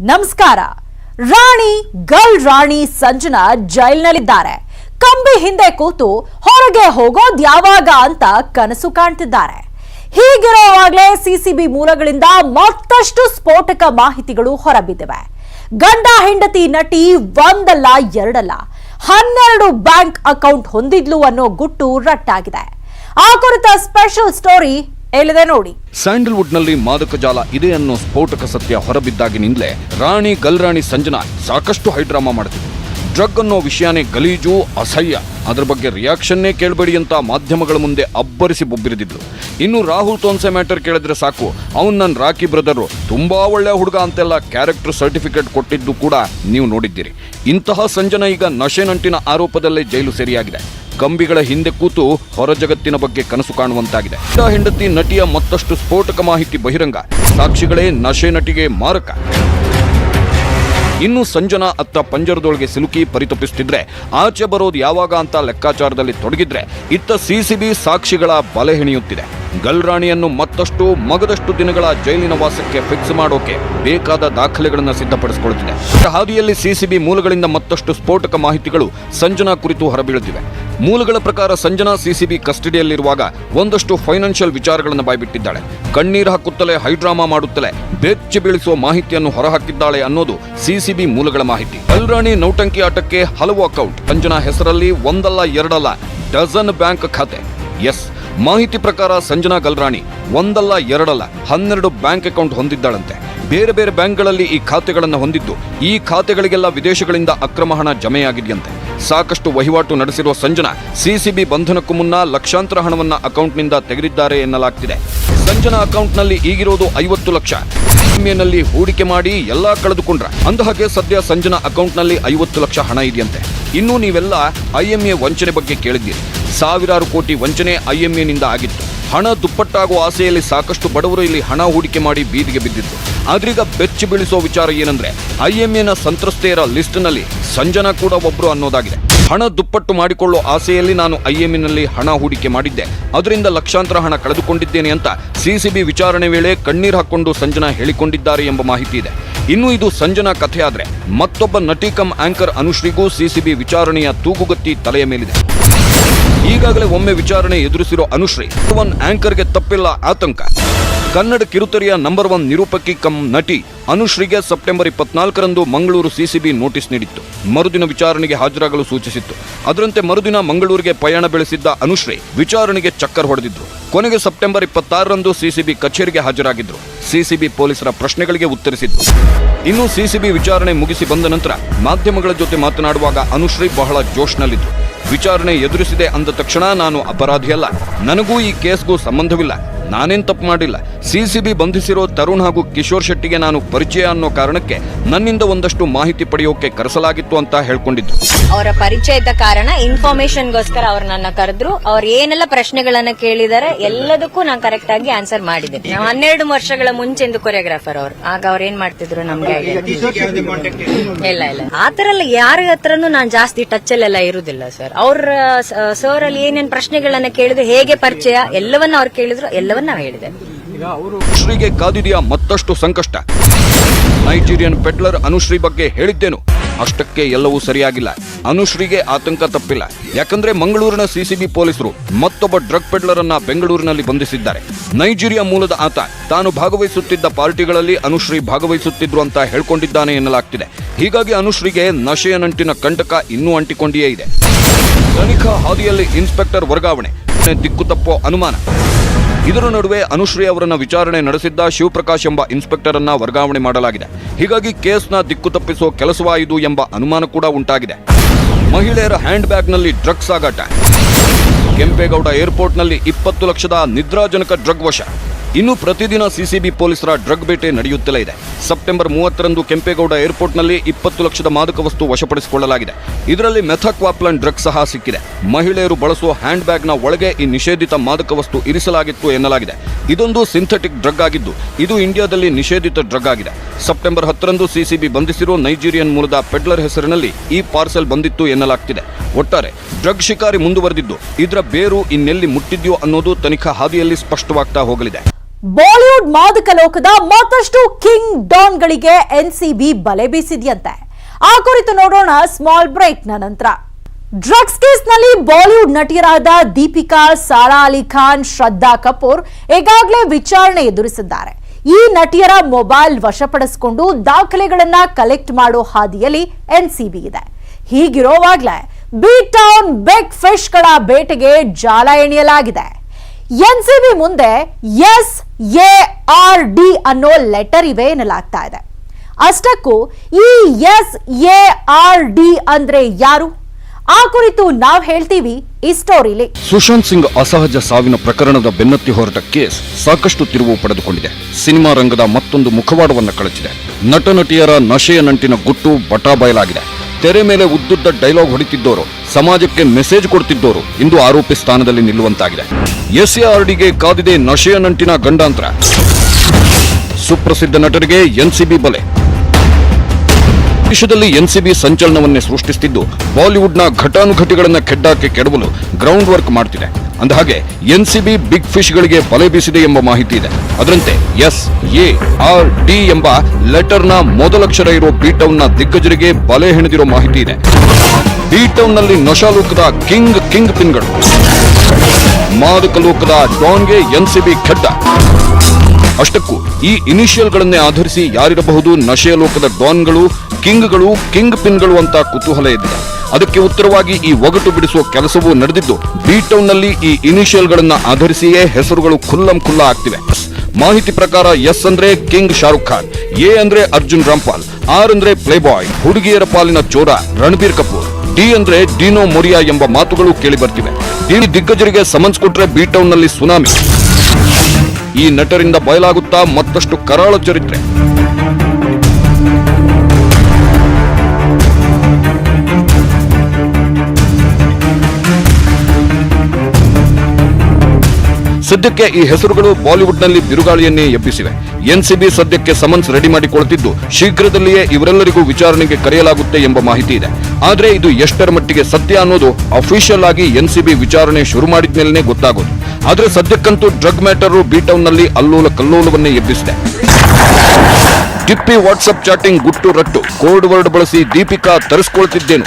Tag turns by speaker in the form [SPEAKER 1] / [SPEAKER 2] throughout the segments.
[SPEAKER 1] ನಮಸ್ಕಾರ. ರಾಣಿ, ಗರ್ಲ್ ರಾಣಿ ಸಂಜನಾ ಜೈಲ್ನಲ್ಲಿದ್ದಾರೆ. ಕಂಬಿ ಹಿಂದೆ ಕೂತು ಹೊರಗೆ ಹೋಗೋದ್ ಯಾವಾಗ ಅಂತ ಕನಸು ಕಾಣ್ತಿದ್ದಾರೆ. ಹೀಗಿರುವಾಗಲೇ ಸಿಸಿಬಿ ಮೂಲಗಳಿಂದ ಮತ್ತಷ್ಟು ಸ್ಫೋಟಕ ಮಾಹಿತಿಗಳು ಹೊರಬಿದ್ದಿವೆ. ಗಂಡ, ಹೆಂಡತಿ, ನಟಿ ಒಂದಲ್ಲ, ಎರಡಲ್ಲ, ಹನ್ನೆರಡು ಬ್ಯಾಂಕ್ ಅಕೌಂಟ್ ಹೊಂದಿದ್ಲು ಅನ್ನೋ ಗುಟ್ಟು ರಟ್ಟಾಗಿದೆ. ಆ ಕುರಿತ ಸ್ಪೆಷಲ್ ಸ್ಟೋರಿ ಎಲ್ಲಿದೆ ನೋಡಿ.
[SPEAKER 2] ಸ್ಯಾಂಡಲ್ವುಡ್ನಲ್ಲಿ ಮಾದಕ ಜಾಲ ಇದೆ ಅನ್ನೋ ಸ್ಫೋಟಕ ಸತ್ಯ ಹೊರಬಿದ್ದಾಗಿನಿಂದಲೇ ರಾಣಿ ಗಲ್ರಾಣಿ ಸಂಜನಾ ಸಾಕಷ್ಟು ಹೈಡ್ರಾಮಾ ಮಾಡ್ತಿದ್ರು ಡ್ರಗ್ ಅನ್ನೋ ವಿಷಯನೇ ಗಲೀಜು, ಅಸಹ್ಯ. ಅದ್ರ ಬಗ್ಗೆ ರಿಯಾಕ್ಷನ್ನೇ ಕೇಳಬೇಡಿ ಅಂತ ಮಾಧ್ಯಮಗಳ ಮುಂದೆ ಅಬ್ಬರಿಸಿ ಬೊಬ್ಬಿರಿದಿದ್ಲು ಇನ್ನು ರಾಹುಲ್ ತೋನ್ಸೆ ಮ್ಯಾಟರ್ ಕೇಳಿದ್ರೆ ಸಾಕು. ಅವ್ನು ನನ್ನ ರಾಕಿ ಬ್ರದರು ತುಂಬಾ ಒಳ್ಳೆ ಹುಡುಗ ಅಂತೆಲ್ಲ ಕ್ಯಾರೆಕ್ಟರ್ ಸರ್ಟಿಫಿಕೇಟ್ ಕೊಟ್ಟಿದ್ದು ಕೂಡ ನೀವು ನೋಡಿದ್ದೀರಿ. ಇಂತಹ ಸಂಜನಾ ಈಗ ನಶೆ ನಂಟಿನ ಆರೋಪದಲ್ಲೇ ಜೈಲು ಸೇರಿಯಾಗಿದೆ. ಕಂಬಿಗಳ ಹಿಂದೆ ಕೂತು ಹೊರ ಜಗತ್ತಿನ ಬಗ್ಗೆ ಕನಸು ಕಾಣುವಂತಾಗಿದೆ. ಹೆಂಡತಿ ನಟಿಯ ಮತ್ತಷ್ಟು ಸ್ಫೋಟಕ ಮಾಹಿತಿ ಬಹಿರಂಗ. ಸಾಕ್ಷಿಗಳೇ ನಶೆ ನಟಿಗೆ ಮಾರಕ. ಇನ್ನು ಸಂಜನಾ ಅತ್ತ ಪಂಜರದೊಳಗೆ ಸಿಲುಕಿ ಪರಿತಪಿಸುತ್ತಿದ್ರೆ ಆಚೆ ಬರೋದು ಯಾವಾಗ ಅಂತ ಲೆಕ್ಕಾಚಾರದಲ್ಲಿ ತೊಡಗಿದ್ರೆ, ಇತ್ತ ಸಿಸಿಬಿ ಸಾಕ್ಷಿಗಳ ಬಲೆ ಹೆಣೆಯುತ್ತಿದೆ. ಗಲ್ರಾಣಿಯನ್ನು ಮತ್ತಷ್ಟು ಮಗದಷ್ಟು ದಿನಗಳ ಜೈಲಿನ ವಾಸಕ್ಕೆ ಫಿಕ್ಸ್ ಮಾಡೋಕೆ ಬೇಕಾದ ದಾಖಲೆಗಳನ್ನು ಸಿದ್ಧಪಡಿಸಿಕೊಳ್ಳುತ್ತಿದೆ. ಹಾದಿಯಲ್ಲಿ ಸಿಸಿಬಿ ಮೂಲಗಳಿಂದ ಮತ್ತಷ್ಟು ಸ್ಫೋಟಕ ಮಾಹಿತಿಗಳು ಸಂಜನಾ ಕುರಿತು ಹೊರಬೀಳುತ್ತಿವೆ. ಮೂಲಗಳ ಪ್ರಕಾರ ಸಂಜನಾ ಸಿಸಿಬಿ ಕಸ್ಟಡಿಯಲ್ಲಿರುವಾಗ ಒಂದಷ್ಟು ಫೈನಾನ್ಷಿಯಲ್ ವಿಚಾರಗಳನ್ನು ಬಾಯ್ಬಿಟ್ಟಿದ್ದಾಳೆ. ಕಣ್ಣೀರು ಹಾಕುತ್ತಲೇ ಹೈಡ್ರಾಮಾ ಮಾಡುತ್ತಲೇ ಬೆಚ್ಚಿ ಬೀಳಿಸುವ ಮಾಹಿತಿಯನ್ನು ಹೊರಹಾಕಿದ್ದಾಳೆ ಅನ್ನೋದು ಸಿಸಿಬಿ ಮೂಲಗಳ ಮಾಹಿತಿ. ಗಲ್ರಾಣಿ ನೌಟಂಕಿ ಆಟಕ್ಕೆ ಹಲವು ಅಕೌಂಟ್. ಸಂಜನಾ ಹೆಸರಲ್ಲಿ ಒಂದಲ್ಲ ಎರಡಲ್ಲ ಡಜನ್ ಬ್ಯಾಂಕ್ ಖಾತೆ. ಎಸ್. ಮಾಹಿತಿ ಪ್ರಕಾರ ಸಂಜನಾ ಗಲ್ರಾಣಿ ಒಂದಲ್ಲ ಎರಡಲ್ಲ ಹನ್ನೆರಡು ಬ್ಯಾಂಕ್ ಅಕೌಂಟ್ ಹೊಂದಿದ್ದಾಳಂತೆ. ಬೇರೆ ಬೇರೆ ಬ್ಯಾಂಕ್ಗಳಲ್ಲಿ ಈ ಖಾತೆಗಳನ್ನು ಹೊಂದಿದ್ದು ಈ ಖಾತೆಗಳಿಗೆಲ್ಲ ವಿದೇಶಗಳಿಂದ ಅಕ್ರಮ ಹಣ ಜಮೆಯಾಗಿದೆಯಂತೆ. ಸಾಕಷ್ಟು ವಹಿವಾಟು ನಡೆಸಿರುವ ಸಂಜನಾ ಸಿಸಿಬಿ ಬಂಧನಕ್ಕೂ ಮುನ್ನ ಲಕ್ಷಾಂತರ ಹಣವನ್ನು ಅಕೌಂಟ್ನಿಂದ ತೆಗೆದಿದ್ದಾರೆ ಎನ್ನಲಾಗ್ತಿದೆ. ಸಂಜನಾ ಅಕೌಂಟ್ನಲ್ಲಿ ಈಗಿರೋದು ಐವತ್ತು ಲಕ್ಷ. ಎಂಎನಲ್ಲಿ ಹೂಡಿಕೆ ಮಾಡಿ ಎಲ್ಲ ಕಳೆದುಕೊಂಡ್ರ ಅಂದಹಾಗೆ ಸದ್ಯ ಸಂಜನಾ ಅಕೌಂಟ್ನಲ್ಲಿ ಐವತ್ತು ಲಕ್ಷ ಹಣ ಇದೆಯಂತೆ. ಇನ್ನು ನೀವೆಲ್ಲ ಐಎಂಎ ವಂಚನೆ ಬಗ್ಗೆ ಕೇಳಿದ್ದೀರಿ. ಸಾವಿರಾರು ಕೋಟಿ ವಂಚನೆ ಐಎಂಎನಿಂದ ಆಗಿತ್ತು. ಹಣ ದುಪ್ಪಟ್ಟಾಗುವ ಆಸೆಯಲ್ಲಿ ಸಾಕಷ್ಟು ಬಡವರು ಇಲ್ಲಿ ಹಣ ಹೂಡಿಕೆ ಮಾಡಿ ಬೀದಿಗೆ ಬಿದ್ದಿತ್ತು ಆದ್ರೀಗ ಬೆಚ್ಚಿ ಬೀಳಿಸುವ ವಿಚಾರ ಏನಂದ್ರೆ, ಐಎಂಎನ ಸಂತ್ರಸ್ತೆಯರ ಲಿಸ್ಟ್ನಲ್ಲಿ ಸಂಜನಾ ಕೂಡ ಒಬ್ರು ಅನ್ನೋದಾಗಿದೆ. ಹಣ ದುಪ್ಪಟ್ಟು ಮಾಡಿಕೊಳ್ಳೋ ಆಸೆಯಲ್ಲಿ ನಾನು ಐಎಂಎನಲ್ಲಿ ಹಣ ಹೂಡಿಕೆ ಮಾಡಿದ್ದೆ. ಅದರಿಂದ ಲಕ್ಷಾಂತರ ಹಣ ಕಳೆದುಕೊಂಡಿದ್ದೇನೆ ಅಂತ ಸಿಸಿಬಿ ವಿಚಾರಣೆ ವೇಳೆ ಕಣ್ಣೀರು ಹಾಕೊಂಡು ಸಂಜನಾ ಹೇಳಿಕೊಂಡಿದ್ದಾರೆ ಎಂಬ ಮಾಹಿತಿ ಇದೆ. ಇನ್ನು ಇದು ಸಂಜನಾ ಕಥೆ ಆದ್ರೆ ಮತ್ತೊಬ್ಬ ನಟಿ ಕಮ್ ಆಂಕರ್ ಅನುಶ್ರೀಗೂ ಸಿಸಿಬಿ ವಿಚಾರಣೆಯ ತೂಗುಗತ್ತಿ ತಲೆಯ ಮೇಲಿದೆ. ಈಗಾಗಲೇ ಒಮ್ಮೆ ವಿಚಾರಣೆ ಎದುರಿಸಿರೋ ಅನುಶ್ರೀ ಒನ್ ಆಂಕರ್ಗೆ ತಪ್ಪಿಲ್ಲ ಆತಂಕ. ಕನ್ನಡ ಕಿರುತೆರೆಯ ನಂಬರ್ ಒನ್ ನಿರೂಪಕಿ ಕಮ್ ನಟಿ ಅನುಶ್ರೀಗೆ ಸೆಪ್ಟೆಂಬರ್ ಇಪ್ಪತ್ನಾಲ್ಕರಂದು ಮಂಗಳೂರು ಸಿಸಿಬಿ ನೋಟಿಸ್ ನೀಡಿತ್ತು. ಮರುದಿನ ವಿಚಾರಣೆಗೆ ಹಾಜರಾಗಲು ಸೂಚಿಸಿತ್ತು. ಅದರಂತೆ ಮರುದಿನ ಮಂಗಳೂರಿಗೆ ಪಯಣ ಬೆಳೆಸಿದ್ದ ಅನುಶ್ರೀ ವಿಚಾರಣೆಗೆ ಚಕ್ಕರ್ ಹೊಡೆದಿದ್ರು. ಕೊನೆಗೆ ಸೆಪ್ಟೆಂಬರ್ ಇಪ್ಪತ್ತಾರರಂದು ಸಿಸಿಬಿ ಕಚೇರಿಗೆ ಹಾಜರಾಗಿದ್ರು. ಸಿಸಿಬಿ ಪೊಲೀಸರ ಪ್ರಶ್ನೆಗಳಿಗೆ ಉತ್ತರಿಸಿದ್ರು. ಇನ್ನು ಸಿಸಿಬಿ ವಿಚಾರಣೆ ಮುಗಿಸಿ ಬಂದ ನಂತರ ಮಾಧ್ಯಮಗಳ ಜೊತೆ ಮಾತನಾಡುವಾಗ ಅನುಶ್ರೀ ಬಹಳ ಜೋಶ್ನಲ್ಲಿದ್ರು ವಿಚಾರಣೆ ಎದುರಿಸಿದೆ ಅಂದ ತಕ್ಷಣ ನಾನು ಅಪರಾಧಿಯಲ್ಲ. ನನಗೂ ಈ ಕೇಸ್ಗೂ ಸಂಬಂಧವಿಲ್ಲ. ನಾನೇನ್ ತಪ್ಪು ಮಾಡಿಲ್ಲ. ಸಿಸಿಬಿ ಬಂಧಿಸಿರೋ ತರುಣ್ ಹಾಗೂ ಕಿಶೋರ್ ಶೆಟ್ಟಿಗೆ ನಾನು ಪರಿಚಯ ಅನ್ನೋ ಕಾರಣಕ್ಕೆ ನನ್ನಿಂದ ಒಂದಷ್ಟು ಮಾಹಿತಿ ಪಡೆಯೋಕೆ ಕರೆಸಲಾಗಿತ್ತು ಅಂತ ಹೇಳ್ಕೊಂಡಿದ್ರು.
[SPEAKER 3] ಅವರ ಪರಿಚಯ ಇದ್ದ ಕಾರಣ ಇನ್ಫಾರ್ಮೇಶನ್ ಗೋಸ್ಕರ ಅವ್ರು ನನ್ನ ಕರೆದ್ರು. ಅವ್ರು ಏನೆಲ್ಲ ಪ್ರಶ್ನೆಗಳನ್ನ ಕೇಳಿದಾರೆ ಎಲ್ಲದಕ್ಕೂ ನಾನು ಕರೆಕ್ಟ್ ಆಗಿ ಆನ್ಸರ್ ಮಾಡಿದ್ದೇನೆ. ನಾವು ಹನ್ನೆರಡು ವರ್ಷಗಳ ಮುಂಚೆಂದು ಕೊರಿಯೋಗ್ರಾಫರ್ ಅವರು. ಆಗ ಅವ್ರು ಏನ್ ಮಾಡ್ತಿದ್ರು ನಮ್ಗೆ ಇಲ್ಲ ಇಲ್ಲ. ಆತರ ಎಲ್ಲ ಯಾರ ಹತ್ರನೂ ನಾನು ಜಾಸ್ತಿ ಟಚ್ ಅಲ್ಲೆಲ್ಲ ಇರುದಿಲ್ಲ ಸರ್ ಅವ್ರ ಸರ್ ಅಲ್ಲಿ ಏನೇನ್ ಪ್ರಶ್ನೆಗಳನ್ನ ಕೇಳಿದ್ರು ಹೇಗೆ ಪರಿಚಯ ಎಲ್ಲವನ್ನ ಅವ್ರು ಕೇಳಿದ್ರು ಎಲ್ಲವನ್ನ ಹೇಳಿದೆ.
[SPEAKER 2] ಅನುಶ್ರೀಗೆ ಕಾದಿದೆಯಾ ಮತ್ತಷ್ಟು ಸಂಕಷ್ಟ. ನೈಜೀರಿಯನ್ ಪೆಟ್ಲರ್ ಅನುಶ್ರೀ ಬಗ್ಗೆ ಹೇಳಿದ್ದೇನು. ಅಷ್ಟಕ್ಕೆ ಎಲ್ಲವೂ ಸರಿಯಾಗಿಲ್ಲ. ಅನುಶ್ರೀಗೆ ಆತಂಕ ತಪ್ಪಿಲ್ಲ. ಯಾಕಂದ್ರೆ ಮಂಗಳೂರಿನ ಸಿಸಿಬಿ ಪೊಲೀಸರು ಮತ್ತೊಬ್ಬ ಡ್ರಗ್ ಪೆಡ್ಲರ್ ಅನ್ನ ಬೆಂಗಳೂರಿನಲ್ಲಿ ಬಂಧಿಸಿದ್ದಾರೆ. ನೈಜೀರಿಯಾ ಮೂಲದ ಆತ ತಾನು ಭಾಗವಹಿಸುತ್ತಿದ್ದ ಪಾರ್ಟಿಗಳಲ್ಲಿ ಅನುಶ್ರೀ ಭಾಗವಹಿಸುತ್ತಿದ್ರು ಅಂತ ಹೇಳ್ಕೊಂಡಿದ್ದಾನೆ ಎನ್ನಲಾಗ್ತಿದೆ. ಹೀಗಾಗಿ ಅನುಶ್ರೀಗೆ ನಶೆಯ ನಂಟಿನ ಕಂಟಕ ಇನ್ನೂ ಅಂಟಿಕೊಂಡಿಯೇ ಇದೆ. ತನಿಖಾ ಹಾದಿಯಲ್ಲಿ ಇನ್ಸ್ಪೆಕ್ಟರ್ ವರ್ಗಾವಣೆ. ದಿಕ್ಕು ತಪ್ಪೋ ಅನುಮಾನ. ಇದರ ನಡುವೆ ಅನುಶ್ರೀ ಅವರನ್ನ ವಿಚಾರಣೆ ನಡೆಸಿದ್ದ ಶಿವಪ್ರಕಾಶ್ ಎಂಬ ಇನ್ಸ್ಪೆಕ್ಟರ್ ಅನ್ನ ವರ್ಗಾವಣೆ ಮಾಡಲಾಗಿದೆ. ಹೀಗಾಗಿ ಕೇಸ್ನ ದಿಕ್ಕು ತಪ್ಪಿಸುವ ಕೆಲಸವಾಯಿತು ಎಂಬ ಅನುಮಾನ ಕೂಡ ಉಂಟಾಗಿದೆ. ಮಹಿಳೆಯರ ಹ್ಯಾಂಡ್ ಬ್ಯಾಗ್ನಲ್ಲಿ ಡ್ರಗ್ಸ್ ಸಾಗಾಟ. ಕೆಂಪೇಗೌಡ ಏರ್ಪೋರ್ಟ್ನಲ್ಲಿ ಇಪ್ಪತ್ತು ಲಕ್ಷದ ನಿದ್ರಾಜನಕ ಡ್ರಗ್ ವಶ. ಇನ್ನು ಪ್ರತಿದಿನ ಸಿಸಿಬಿ ಪೊಲೀಸರ ಡ್ರಗ್ ಬೇಟೆ ನಡೆಯುತ್ತಲೇ ಇದೆ. ಸೆಪ್ಟೆಂಬರ್ ಮೂವತ್ತರಂದು ಕೆಂಪೇಗೌಡ ಏರ್ಪೋರ್ಟ್ನಲ್ಲಿ ಇಪ್ಪತ್ತು ಲಕ್ಷದ ಮಾದಕ ವಸ್ತು ವಶಪಡಿಸಿಕೊಳ್ಳಲಾಗಿದೆ. ಇದರಲ್ಲಿ ಮೆಥಕ್ವಾಪ್ಲನ್ ಡ್ರಗ್ ಸಹ ಸಿಕ್ಕಿದೆ. ಮಹಿಳೆಯರು ಬಳಸುವ ಹ್ಯಾಂಡ್ ಬ್ಯಾಗ್ನ ಒಳಗೆ ಈ ನಿಷೇಧಿತ ಮಾದಕ ವಸ್ತು ಇರಿಸಲಾಗಿತ್ತು ಎನ್ನಲಾಗಿದೆ. ಇದೊಂದು ಸಿಂಥೆಟಿಕ್ ಡ್ರಗ್ ಆಗಿದ್ದು, ಇದು ಇಂಡಿಯಾದಲ್ಲಿ ನಿಷೇಧಿತ ಡ್ರಗ್ ಆಗಿದೆ. ಸೆಪ್ಟೆಂಬರ್ ಹತ್ತರಂದು ಸಿಸಿಬಿ ಬಂಧಿಸಿರುವ ನೈಜೀರಿಯನ್ ಮೂಲದ ಪೆಡ್ಲರ್ ಹೆಸರಿನಲ್ಲಿ ಈ ಪಾರ್ಸೆಲ್ ಬಂದಿತ್ತು ಎನ್ನಲಾಗ್ತಿದೆ. ಒಟ್ಟಾರೆ, ಡ್ರಗ್ ಶಿಕಾರಿ ಮುಂದುವರೆದಿದ್ದು, ಇದರ ಬೇರು ಇನ್ನೆಲ್ಲಿ ಮುಟ್ಟಿದ್ಯೋ ಅನ್ನೋದು ತನಿಖಾ ಹಾದಿಯಲ್ಲಿ ಸ್ಪಷ್ಟವಾಗ್ತಾ ಹೋಗಲಿದೆ.
[SPEAKER 1] ಬಾಲಿವುಡ್ ಮಾದಕ ಲೋಕದ ಮತ್ತಷ್ಟು ಕಿಂಗ್ ಡಾನ್ಗಳಿಗೆ ಎನ್ಸಿಬಿ ಬಲೆ ಬೀಸಿದೆಯಂತೆ. ಆ ಕುರಿತು ನೋಡೋಣ ಸ್ಮಾಲ್ ಬ್ರೇಕ್ನ ನಂತರ. ಡ್ರಗ್ಸ್ ಕೇಸ್ನಲ್ಲಿ ಬಾಲಿವುಡ್ ನಟಿಯರಾದ ದೀಪಿಕಾ, ಸಾರಾ ಅಲಿ ಖಾನ್, ಶ್ರದ್ಧಾ ಕಪೂರ್ ಈಗಾಗಲೇ ವಿಚಾರಣೆ ಎದುರಿಸಿದ್ದಾರೆ. ಈ ನಟಿಯರ ಮೊಬೈಲ್ ವಶಪಡಿಸಿಕೊಂಡು ದಾಖಲೆಗಳನ್ನ ಕಲೆಕ್ಟ್ ಮಾಡೋ ಹಾದಿಯಲ್ಲಿ ಎನ್ಸಿಬಿ ಇದೆ. ಹೀಗಿರೋವಾಗ್ಲೇ ಬಿ ಟೌನ್ ಬೆಗ್ ಫಿಶ್ಗಳ ಬೇಟೆಗೆ ಜಾಲ ಎಣಿಯಲಾಗಿದೆ. ಎನ್ಸಿಬಿ ಮುಂದೆ ಎಸ್, ಎ, ಆರ್, ಡಿ ಅನ್ನೋ ಲೆಟರ್ ಇವೆ ಎನ್ನಲಾಗ್ತಾ ಇದೆ. ಅಷ್ಟಕ್ಕೂ ಈ ಎಸ್, ಎ, ಆರ್, ಡಿ ಅಂದ್ರೆ ಯಾರು? ಆ ಕುರಿತು ನಾವ್ ಹೇಳ್ತೀವಿ ಈ ಸ್ಟೋರಿಲಿ.
[SPEAKER 2] ಸುಶಾಂತ್ ಸಿಂಗ್ ಅಸಹಜ ಸಾವಿನ ಪ್ರಕರಣದ ಬೆನ್ನತ್ತಿ ಹೊರಟ ಕೇಸ್ ಸಾಕಷ್ಟು ತಿರುವು ಪಡೆದುಕೊಂಡಿದೆ. ಸಿನಿಮಾ ರಂಗದ ಮತ್ತೊಂದು ಮುಖವಾಡವನ್ನ ಕಳಚಿದೆ. ನಟ ನಟಿಯರ ನಶೆಯ ನಂಟಿನ ಗುಟ್ಟು ಬಟಾ ಬಯಲಾಗಿದೆ. ತೆರೆ ಮೇಲೆ ಉದ್ದುದ್ದ ಡೈಲಾಗ್ ಹೊಡಿತಿದ್ದವರು ಸಮಾಜಕ್ಕೆ ಮೆಸೇಜ್ ಕೊಡ್ತಿದ್ದವರು ಇಂದು ಆರೋಪಿ ಸ್ಥಾನದಲ್ಲಿ ನಿಲ್ಲುವಂತಾಗಿದೆ. ಎಸ್ಎಆರ್ಡಿಗೆ ಕಾದಿದೆ ನಶೆಯ ನಂಟಿನ ಗಂಡಾಂತರ. ಸುಪ್ರಸಿದ್ಧ ನಟರಿಗೆ ಎನ್ಸಿಬಿ ಬಲೆ. ದೇಶದಲ್ಲಿ ಎನ್ಸಿಬಿ ಸಂಚಲನವನ್ನೇ ಸೃಷ್ಟಿಸುತ್ತಿದ್ದು ಬಾಲಿವುಡ್ನ ಘಟಾನುಘಟಿಗಳನ್ನ ಕೆಡ್ಡಾಕೆ ಕೆಡವಲು ಗ್ರೌಂಡ್ ವರ್ಕ್ ಮಾಡ್ತಿದೆ. ಅಂದಹಾಗೆ, ಎನ್ಸಿಬಿ ಬಿಗ್ ಫಿಶ್ಗಳಿಗೆ ಬಲೆ ಬೀಸಿದೆ ಎಂಬ ಮಾಹಿತಿ ಇದೆ. ಅದರಂತೆ, ಎಸ್, ಎ, ಆರ್, ಡಿ ಎಂಬ ಲೆಟರ್ನ ಮೊದಲಕ್ಷರ ಇರೋ ಬೀಟೌನ್ನ ದಿಗ್ಗಜರಿಗೆ ಬಲೆ ಹೆಣೆದಿರೋ ಮಾಹಿತಿ ಇದೆ. ಬೀಟೌನ್ನಲ್ಲಿ ನಶಾಲೋಕದ ಕಿಂಗ್ ಕಿಂಗ್ ಪಿನ್ಗಳು. ಮಾದಕ ಲೋಕದ ಡಾನ್ಗೆ ಎನ್ಸಿಬಿ ಖಡ್ಡ ಅಷ್ಟಕ್ಕೂ, ಈ ಇನಿಷಿಯಲ್ಗಳನ್ನೇ ಆಧರಿಸಿ ಯಾರಿರಬಹುದು ನಶೆಯ ಲೋಕದ ಡಾನ್ಗಳು ಕಿಂಗ್ಗಳು, ಕಿಂಗ್ ಪಿನ್ಗಳು ಅಂತ ಕುತೂಹಲ ಎದ್ದಿದೆ ಅದಕ್ಕೆ ಉತ್ತರವಾಗಿ ಈ ಒಗಟು ಬಿಡಿಸುವ ಕೆಲಸವೂ ನಡೆದಿದ್ದು ಬಿ ಟೌನ್ನಲ್ಲಿ ಈ ಇನಿಷಿಯಲ್ಗಳನ್ನು ಆಧರಿಸಿಯೇ ಹೆಸರುಗಳು ಖುಲ್ಲಂ ಖುಲ್ಲ ಆಗ್ತಿವೆ. ಮಾಹಿತಿ ಪ್ರಕಾರ ಎಸ್ ಅಂದ್ರೆ ಕಿಂಗ್ ಶಾರುಖ್ ಖಾನ್, ಎ ಅಂದ್ರೆ ಅರ್ಜುನ್ ರಾಮ್ಪಾಲ್, ಆರ್ ಅಂದ್ರೆ ಪ್ಲೇ ಬಾಯ್ ಹುಡುಗಿಯರ ಪಾಲಿನ ಚೋರ ರಣಬೀರ್ ಕಪೂರ್, ಡಿ ಅಂದ್ರೆ ಡಿನೋ ಮೊರಿಯಾ ಎಂಬ ಮಾತುಗಳು ಕೇಳಿ ಬರ್ತಿವೆ ಡಿ ದಿಗ್ಗಜರಿಗೆ ಸಮನ್ಸ್ ಕೊಟ್ರೆ ಬಿ ಟೌನ್ನಲ್ಲಿ ಸುನಾಮಿ. ಈ ನಟರಿಂದ ಬಯಲಾಗುತ್ತಾ ಮತ್ತಷ್ಟು ಕರಾಳ ಚರಿತ್ರೆ. ಸದ್ಯಕ್ಕೆ ಈ ಹೆಸರುಗಳು ಬಾಲಿವುಡ್ನಲ್ಲಿ ಬಿರುಗಾಳಿಯನ್ನೇ ಎಬ್ಬಿಸಿವೆ. ಎನ್ಸಿಬಿ ಸದ್ಯಕ್ಕೆ ಸಮನ್ಸ್ ರೆಡಿ ಮಾಡಿಕೊಳ್ಳುತ್ತಿದ್ದು, ಶೀಘ್ರದಲ್ಲಿಯೇ ಇವರೆಲ್ಲರಿಗೂ ವಿಚಾರಣೆಗೆ ಕರೆಯಲಾಗುತ್ತೆ ಎಂಬ ಮಾಹಿತಿ ಇದೆ. ಆದರೆ ಇದು ಎಷ್ಟರ ಮಟ್ಟಿಗೆ ಸತ್ಯ ಅನ್ನೋದು ಅಫಿಷಿಯಲ್ ಆಗಿ ಎನ್ಸಿಬಿ ವಿಚಾರಣೆ ಶುರು ಮಾಡಿದ್ಮೇಲೆ ಗೊತ್ತಾಗೋದು. ಆದರೆ ಸದ್ಯಕ್ಕಂತೂ ಡ್ರಗ್ ಮ್ಯಾಟರ್ ಬಿ ಟೌನ್ನಲ್ಲಿ ಅಲ್ಲೋಲ ಕಲ್ಲೋಲವನ್ನೇ ಎಬ್ಬಿಸಿದೆ. ಟಿಪ್ಪಿ ವಾಟ್ಸಪ್ ಚಾಟಿಂಗ್ ಗುಟ್ಟು ರಟ್ಟು, ಕೋಡ್ ವರ್ಡ್ ಬಳಸಿ ದೀಪಿಕಾ ತರಿಸ್ಕೊಳ್ತಿದ್ದೇನು.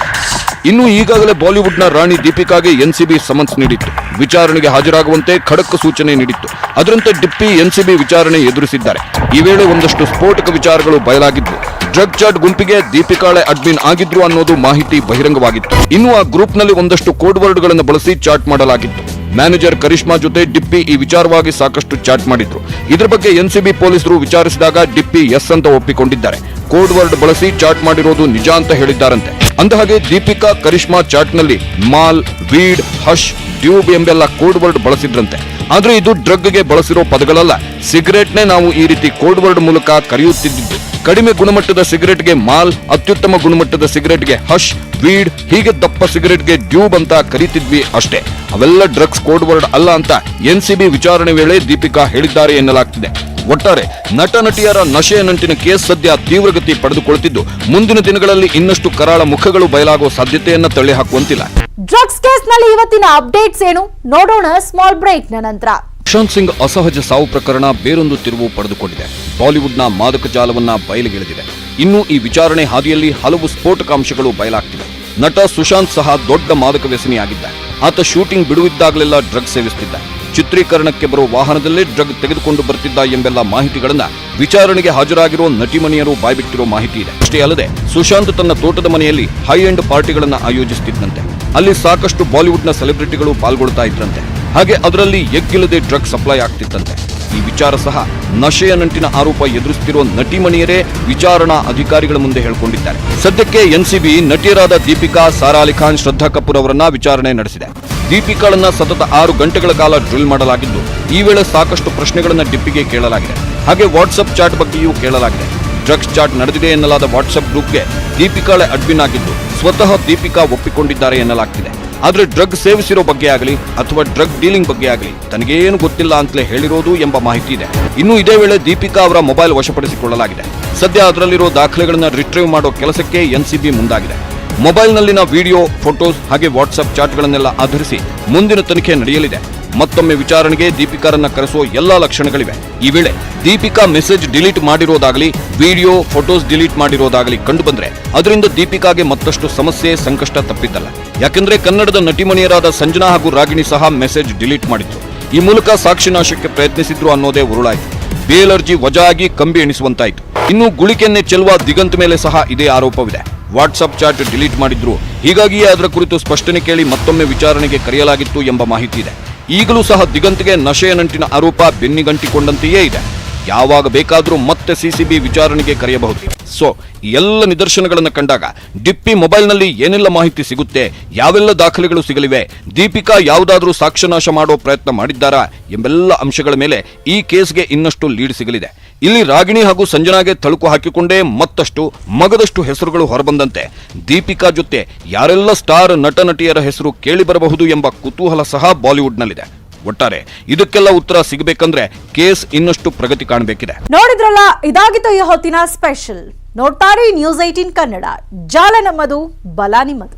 [SPEAKER 2] ಇನ್ನು ಈಗಾಗಲೇ ಬಾಲಿವುಡ್ನ ರಾಣಿ ದೀಪಿಕಾಗೆ ಎನ್ಸಿಬಿ ಸಮನ್ಸ್ ನೀಡಿತ್ತು. ವಿಚಾರಣೆಗೆ ಹಾಜರಾಗುವಂತೆ ಖಡಕ್ ಸೂಚನೆ ನೀಡಿತ್ತು. ಅದರಂತೆ ಡಿಪ್ಪಿ ಎನ್ಸಿಬಿ ವಿಚಾರಣೆ ಎದುರಿಸಿದ್ದಾರೆ. ಈ ವೇಳೆ ಒಂದಷ್ಟು ಸ್ಫೋಟಕ ವಿಚಾರಗಳು ಬಯಲಾಗಿದ್ದು, ಡ್ರಗ್ ಚಾಟ್ ಗುಂಪಿಗೆ ದೀಪಿಕಾಳೆ ಅಡ್ಮಿನ್ ಆಗಿದ್ರು ಅನ್ನೋದು ಮಾಹಿತಿ ಬಹಿರಂಗವಾಗಿತ್ತು. ಇನ್ನು ಆ ಗ್ರೂಪ್ನಲ್ಲಿ ಒಂದಷ್ಟು ಕೋಡ್ ವರ್ಡ್ಗಳನ್ನು ಬಳಸಿ ಚಾಟ್ ಮಾಡಲಾಗಿತ್ತು. ಮ್ಯಾನೇಜರ್ ಕರಿಷ್ಮಾ ಜೊತೆ ಡಿಪ್ಪಿ ಈ ವಿಚಾರವಾಗಿ ಸಾಕಷ್ಟು ಚಾಟ್ ಮಾಡಿದ್ರು. ಇದರ ಬಗ್ಗೆ ಎನ್ಸಿಬಿ ಪೊಲೀಸರು ವಿಚಾರಿಸಿದಾಗ ಡಿಪ್ಪಿ ಎಸ್ ಅಂತ ಒಪ್ಪಿಕೊಂಡಿದ್ದಾರೆ. ಕೋಡ್ ವರ್ಡ್ ಬಳಸಿ ಚಾಟ್ ಮಾಡಿರೋದು ನಿಜ ಅಂತ ಹೇಳಿದ್ದಾರಂತೆ. ಅಂದಹಾಗೆ ದೀಪಿಕಾ ಕರಿಷ್ಮಾ ಚಾಟ್ನಲ್ಲಿ ಮಾಲ್ ವೀಡ್ ಹಶ್ ಟ್ಯೂಬ್ ಎಂಬೆಲ್ಲ ಕೋಡ್ ವರ್ಡ್ ಬಳಸಿದ್ರಂತೆ. ಆದ್ರೆ ಇದು ಡ್ರಗ್ಗೆ ಬಳಸಿರೋ ಪದಗಳಲ್ಲ. ಸಿಗರೇಟ್ನೇ ನಾವು ಈ ರೀತಿ ಕೋಡ್ ವರ್ಡ್ ಮೂಲಕ ಕರೆಯುತ್ತಿದ್ದು, ಕಡಿಮೆ ಗುಣಮಟ್ಟದ ಸಿಗರೆಟ್ಗೆ ಮಾಲ್, ಅತ್ಯುತ್ತಮ ಗುಣಮಟ್ಟದ ಸಿಗರೆಟ್ಗೆ ಹಶ್ ವೀಡ್ ಹೀಗೆ ದಪ್ಪ ಸಿಗರೇಟ್ಗೆ ಡ್ಯೂಬ್ ಅಂತ ಕರೀತಿದ್ವಿ ಅಷ್ಟೇ. ಅವೆಲ್ಲ ಡ್ರಗ್ಸ್ ಕೋಡ್ ವರ್ಡ್ ಅಲ್ಲ ಅಂತ ಎನ್ಸಿಬಿ ವಿಚಾರಣೆ ವೇಳೆ ದೀಪಿಕಾ ಹೇಳಿದ್ದಾರೆ ಎನ್ನಲಾಗ್ತಿದೆ. ಒಟ್ಟಾರೆ ನಟ ನಟಿಯರ ನಶೆ ನಂಟಿನ ಕೇಸ್ ಸದ್ಯ ತೀವ್ರಗತಿ ಪಡೆದುಕೊಳ್ಳುತ್ತಿದ್ದು ಮುಂದಿನ ದಿನಗಳಲ್ಲಿ ಇನ್ನಷ್ಟು ಕರಾಳ ಮುಖಗಳು ಬಯಲಾಗುವ ಸಾಧ್ಯತೆಯನ್ನ ತಳ್ಳಿ ಹಾಕುವಂತಿಲ್ಲ
[SPEAKER 1] ಡ್ರಗ್ಸ್ ಕೇಸ್ನಲ್ಲಿ ಇವತ್ತಿನ ಅಪ್ಡೇಟ್ಸ್ ಏನು? ನೋಡೋಣ ಸ್ಮಾಲ್ ಬ್ರೇಕ್ ನಂತರ.
[SPEAKER 2] ಸುಶಾಂತ್ ಸಿಂಗ್ ಅಸಹಜ ಸಾವು ಪ್ರಕರಣ ಬೇರೊಂದು ತಿರುವು ಪಡೆದುಕೊಂಡಿದೆ. ಬಾಲಿವುಡ್ನ ಮಾದಕ ಜಾಲವನ್ನ ಬಯಲಿಗೆಳೆದಿದೆ. ಇನ್ನು ಈ ವಿಚಾರಣೆ ಹಾದಿಯಲ್ಲಿ ಹಲವು ಸ್ಫೋಟಕಾಂಶಗಳು ಬಯಲಾಗ್ತಿವೆ. ನಟ ಸುಶಾಂತ್ ಸಹ ದೊಡ್ಡ ಮಾದಕ ವ್ಯಸನಿಯಾಗಿದ್ದ. ಆತ ಶೂಟಿಂಗ್ ಬಿಡುವಿದ್ದಾಗಲೆಲ್ಲ ಡ್ರಗ್ ಸೇವಿಸುತ್ತಿದ್ದ ಚಿತ್ರೀಕರಣಕ್ಕೆ ಬರುವ ವಾಹನದಲ್ಲೇ ಡ್ರಗ್ ತೆಗೆದುಕೊಂಡು ಬರ್ತಿದ್ದ ಎಂಬೆಲ್ಲ ಮಾಹಿತಿಗಳನ್ನ ವಿಚಾರಣೆಗೆ ಹಾಜರಾಗಿರೋ ನಟಿಮಣಿಯರು ಬಾಯ್ಬಿಟ್ಟಿರೋ ಮಾಹಿತಿ ಇದೆ. ಅಷ್ಟೇ ಅಲ್ಲದೆ, ಸುಶಾಂತ್ ತನ್ನ ತೋಟದ ಮನೆಯಲ್ಲಿ ಹೈ ಎಂಡ್ ಪಾರ್ಟಿಗಳನ್ನ ಆಯೋಜಿಸುತ್ತಿದ್ದಂತೆ ಅಲ್ಲಿ ಸಾಕಷ್ಟು ಬಾಲಿವುಡ್ನ ಸೆಲೆಬ್ರಿಟಿಗಳು ಪಾಲ್ಗೊಳ್ತಾ ಇದ್ರಂತೆ. ಹಾಗೆ ಅದರಲ್ಲಿ ಎಗ್ಗಿಲ್ಲದೆ ಡ್ರಗ್ ಸಪ್ಲೈ ಆಗ್ತಿತ್ತಂತೆ. ಈ ವಿಚಾರ ಸಹ ನಶೆಯ ನಂಟಿನ ಆರೋಪ ಎದುರಿಸುತ್ತಿರುವ ನಟಿಮಣಿಯರೇ ವಿಚಾರಣಾ ಅಧಿಕಾರಿಗಳ ಮುಂದೆ ಹೇಳಿಕೊಂಡಿದ್ದಾರೆ. ಸದ್ಯಕ್ಕೆ ಎನ್ಸಿಬಿ ನಟಿಯರಾದ ದೀಪಿಕಾ, ಸಾರಾ ಅಲಿ ಖಾನ್, ಶ್ರದ್ಧಾ ಕಪೂರ್ ಅವರನ್ನ ವಿಚಾರಣೆ ನಡೆಸಿದೆ. ದೀಪಿಕಾಳನ್ನ ಸತತ ಆರು ಗಂಟೆಗಳ ಕಾಲ ಡ್ರಿಲ್ ಮಾಡಲಾಗಿದ್ದು, ಈ ವೇಳೆ ಸಾಕಷ್ಟು ಪ್ರಶ್ನೆಗಳನ್ನ ಡಿಪ್ಪಿಗೆ ಕೇಳಲಾಗಿದೆ. ಹಾಗೆ ವಾಟ್ಸಪ್ ಚಾಟ್ ಬಗ್ಗೆಯೂ ಕೇಳಲಾಗಿದೆ. ಡ್ರಗ್ಸ್ ಚಾಟ್ ನಡೆದಿದೆ ಎನ್ನಲಾದ ವಾಟ್ಸಪ್ ಗ್ರೂಪ್ಗೆ ದೀಪಿಕಾಳೆ ಅಡ್ಮಿನ್ ಆಗಿದ್ದು, ಸ್ವತಃ ದೀಪಿಕಾ ಒಪ್ಪಿಕೊಂಡಿದ್ದಾರೆ ಎನ್ನಲಾಗ್ತಿದೆ. ಆದರೆ ಡ್ರಗ್ ಸೇವಿಸಿರೋ ಬಗ್ಗೆ ಆಗಲಿ, ಅಥವಾ ಡ್ರಗ್ ಡೀಲಿಂಗ್ ಬಗ್ಗೆ ಆಗಲಿ, ತನಗೇನು ಗೊತ್ತಿಲ್ಲ ಅಂತಲೇ ಹೇಳಿರೋದು ಎಂಬ ಮಾಹಿತಿ ಇದೆ. ಇನ್ನು ಇದೇ ವೇಳೆ ದೀಪಿಕಾ ಅವರ ಮೊಬೈಲ್ ವಶಪಡಿಸಿಕೊಳ್ಳಲಾಗಿದೆ. ಸದ್ಯ ಅದರಲ್ಲಿರೋ ದಾಖಲೆಗಳನ್ನು ರಿಟ್ರೀವ್ ಮಾಡೋ ಕೆಲಸಕ್ಕೆ ಎನ್ಸಿಬಿ ಮುಂದಾಗಿದೆ. ಮೊಬೈಲ್ನಲ್ಲಿನ ವಿಡಿಯೋ, ಫೋಟೋಸ್ ಹಾಗೆ ವಾಟ್ಸ್ಆಪ್ ಚಾಟ್ಗಳನ್ನೆಲ್ಲ ಆಧರಿಸಿ ಮುಂದಿನ ತನಿಖೆ ನಡೆಯಲಿದೆ. ಮತ್ತೊಮ್ಮೆ ವಿಚಾರಣೆಗೆ ದೀಪಿಕಾರನ್ನ ಕರೆಸುವ ಎಲ್ಲಾ ಲಕ್ಷಣಗಳಿವೆ. ಈ ವೇಳೆ ದೀಪಿಕಾ ಮೆಸೇಜ್ ಡಿಲೀಟ್ ಮಾಡಿರೋದಾಗಲಿ, ವಿಡಿಯೋ, ಫೋಟೋಸ್ ಡಿಲೀಟ್ ಮಾಡಿರೋದಾಗಲಿ ಕಂಡುಬಂದ್ರೆ ಅದರಿಂದ ದೀಪಿಕಾಗೆ ಮತ್ತಷ್ಟು ಸಮಸ್ಯೆ, ಸಂಕಷ್ಟ ತಪ್ಪಿದ್ದಲ್ಲ. ಯಾಕೆಂದ್ರೆ ಕನ್ನಡದ ನಟಿಮಣಿಯರಾದ ಸಂಜನಾ ಹಾಗೂ ರಾಗಿಣಿ ಸಹ ಮೆಸೇಜ್ ಡಿಲೀಟ್ ಮಾಡಿದ್ರು. ಈ ಮೂಲಕ ಸಾಕ್ಷಿ ನಾಶಕ್ಕೆ ಪ್ರಯತ್ನಿಸಿದ್ರು ಅನ್ನೋದೇ ಉರುಳಾಯಿತು. ಬೇಲರ್ಜಿ ವಜಾಗಿ ಕಂಬಿ ಎಣಿಸುವಂತಾಯಿತು. ಇನ್ನು ಗುಳಿಕೆನ್ನೆ ಚೆಲ್ಲುವ ದಿಗಂತ್ ಮೇಲೆ ಸಹ ಇದೇ ಆರೋಪವಿದೆ. ವಾಟ್ಸ್ಆಪ್ ಚಾಟ್ ಡಿಲೀಟ್ ಮಾಡಿದ್ರು. ಹೀಗಾಗಿಯೇ ಅದರ ಕುರಿತು ಸ್ಪಷ್ಟನೆ ಕೇಳಿ ಮತ್ತೊಮ್ಮೆ ವಿಚಾರಣೆಗೆ ಕರೆಯಲಾಗಿತ್ತು ಎಂಬ ಮಾಹಿತಿ ಇದೆ. ಈಗಲೂ ಸಹ ದಿಗಂತ್ಗೆ ನಶೆಯ ನಂಟಿನ ಆರೋಪ ಬೆನ್ನಿಗಂಟಿಕೊಂಡಂತೆಯೇ ಇದೆ. ಯಾವಾಗ ಬೇಕಾದರೂ ಮತ್ತೆ ಸಿಸಿಬಿ ವಿಚಾರಣೆಗೆ ಕರೆಯಬಹುದು. ಸೊ ಎಲ್ಲ ನಿದರ್ಶನಗಳನ್ನು ಕಂಡಾಗ ಡಿಪ್ಪಿ ಮೊಬೈಲ್ನಲ್ಲಿ ಏನೆಲ್ಲ ಮಾಹಿತಿ ಸಿಗುತ್ತೆ, ಯಾವೆಲ್ಲ ದಾಖಲೆಗಳು ಸಿಗಲಿವೆ, ದೀಪಿಕಾ ಯಾವುದಾದರೂ ಸಾಕ್ಷ್ಯನಾಶ ಮಾಡೋ ಪ್ರಯತ್ನ ಮಾಡಿದ್ದಾರಾ ಎಂಬೆಲ್ಲ ಅಂಶಗಳ ಮೇಲೆ ಈ ಕೇಸ್ಗೆ ಇನ್ನಷ್ಟು ಲೀಡ್ ಸಿಗಲಿದೆ. ಇಲ್ಲಿ ರಾಗಿಣಿ ಹಾಗೂ ಸಂಜನಾಗೆ ತಳುಕು ಹಾಕಿಕೊಂಡೇ ಮತ್ತಷ್ಟು ಮಗದಷ್ಟು ಹೆಸರುಗಳು ಹೊರಬಂದಂತೆ ದೀಪಿಕಾ ಜೊತೆ ಯಾರೆಲ್ಲ ಸ್ಟಾರ್ ನಟ ನಟಿಯರ ಹೆಸರು ಕೇಳಿಬರಬಹುದು ಎಂಬ ಕುತೂಹಲ ಸಹ ಬಾಲಿವುಡ್ನಲ್ಲಿದೆ. ಒಟ್ಟಾರೆ ಇದಕ್ಕೆಲ್ಲ ಉತ್ತರ ಸಿಗಬೇಕಂದ್ರೆ ಕೇಸ್ ಇನ್ನಷ್ಟು ಪ್ರಗತಿ ಕಾಣಬೇಕಿದೆ.
[SPEAKER 1] ನೋಡಿದ್ರಲ್ಲ, ಇದಾಗಿತ್ತು ಈ ಹೊತ್ತಿನ ಸ್ಪೆಷಲ್ ನೋಡ್ತಾರೆ ನ್ಯೂಸ್ ಏಟೀನ್ ಕನ್ನಡ. ಜಾಲ ನಮ್ಮದು, ಬಲ ನಿಮ್ಮದು.